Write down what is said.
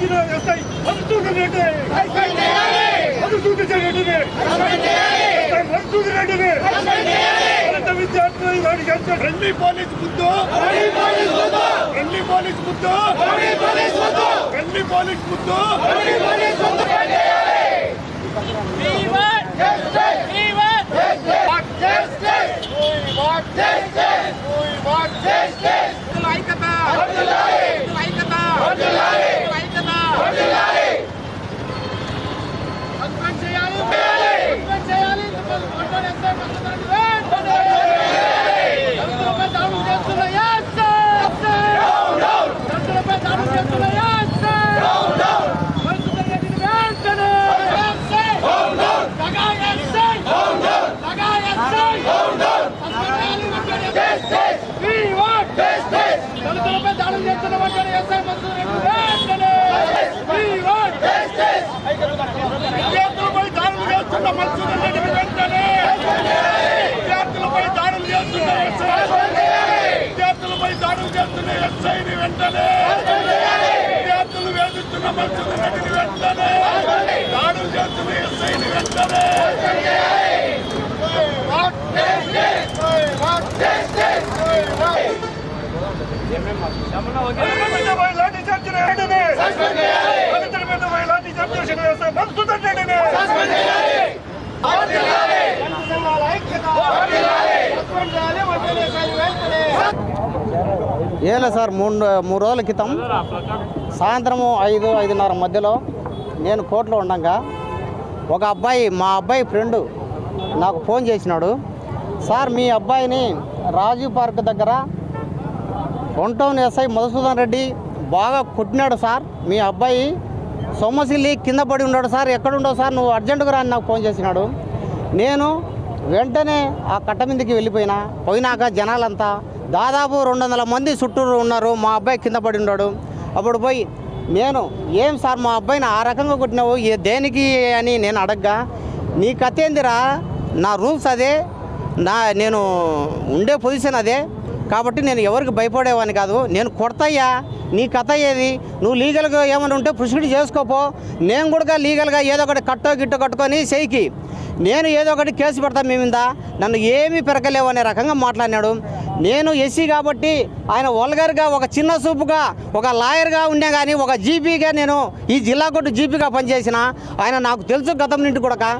వచ్చిన ఎస్ఐ మధుసూదన్ రెడ్డి మధుసూదన్ రెడ్డిని ఎస్ఐ మధుసూదన్ రెడ్డిని దళిత విద్యార్థులు వాడికి ఎంత ఢిల్లీ పోలీస్ ముద్దు ఢిల్లీ పోలీస్ ముద్దు ఢిల్లీ పోలీస్ ముద్దు దళితులపై దాడులు చేస్తున్న వెంటనే ఎస్ఐ మసూద్ వెంటనే విద్యార్థులపై దాడులు చేస్తున్న మధుసూదన్ రెడ్డిని వెంటనే విద్యార్థులపై దాడులు చేస్తున్న విద్యార్థులపై దాడులు చేస్తున్న ఎస్ఐని వెంటనే విద్యార్థులు వేధిస్తున్న మధుసూదన్ రెడ్డిని వెంటనే దాడులు చేస్తున్న ఎస్ఐని వెంటనే దళితులపై లాఠీ చార్జ్ రెడ్డిని దళితులపై లాఠీ చార్జ్ చేసిన ఎస్ఐ మధుసూదన్ రెడ్డిని ఏలే సార్ మూడు మూడు రోజుల క్రితం సాయంత్రము ఐదు ఐదున్నర మధ్యలో నేను కోర్టులో ఉండగా ఒక అబ్బాయి మా అబ్బాయి ఫ్రెండ్ నాకు ఫోన్ చేసినాడు. సార్ మీ అబ్బాయిని రాజీవ్ పార్క్ దగ్గర one town SI Madhusudan Reddy బాగా కొట్టినాడు సార్. మీ అబ్బాయి సొమ్మసిల్లి కింద పడి ఉన్నాడు సార్. ఎక్కడుండవు సార్? నువ్వు అర్జెంటుగా రాని నాకు ఫోన్ చేసినాడు. నేను వెంటనే ఆ కట్ట మీదకి వెళ్ళిపోయినా. పోయినాక జనాలంతా దాదాపు రెండు వందల మంది చుట్టూరు ఉన్నారు. మా అబ్బాయి కింద పడి ఉన్నాడు. అప్పుడు పోయి నేను ఏం సార్? మా అబ్బాయిని ఆ రకంగా కొట్టినావు? ఏ దేనికి అని నేను అడగ్గా. నీ కథ ఏందిరా? నా రూల్స్ అదే. నా నేను ఉండే పొజిషన్ అదే. కాబట్టి నేను ఎవరికి భయపడేవాని కాదు. నేను కొడతాయ్యా నీ కథ ఏది? నువ్వు లీగల్గా ఏమైనా ఉంటే ప్రొసీడ్ చేసుకోపో నేను కూడా లీగల్గా ఏదో ఒకటి కట్టో గిట్టో కట్టుకొని చేయికి. నేను ఏదో ఒకటి కేసు పెడతా మీ మీద. నన్ను ఏమీ పెరగలేవు అనే రకంగా మాట్లాడినాడు. నేను ఎస్సీ కాబట్టి ఆయన వల్గర్గా ఒక చిన్న సూపుగా ఒక లాయర్గా ఉండే కానీ ఒక జీపీగా నేను ఈ జిల్లా కొట్టు జీపీగా పనిచేసిన ఆయన నాకు తెలుసు గతం నుండి కూడా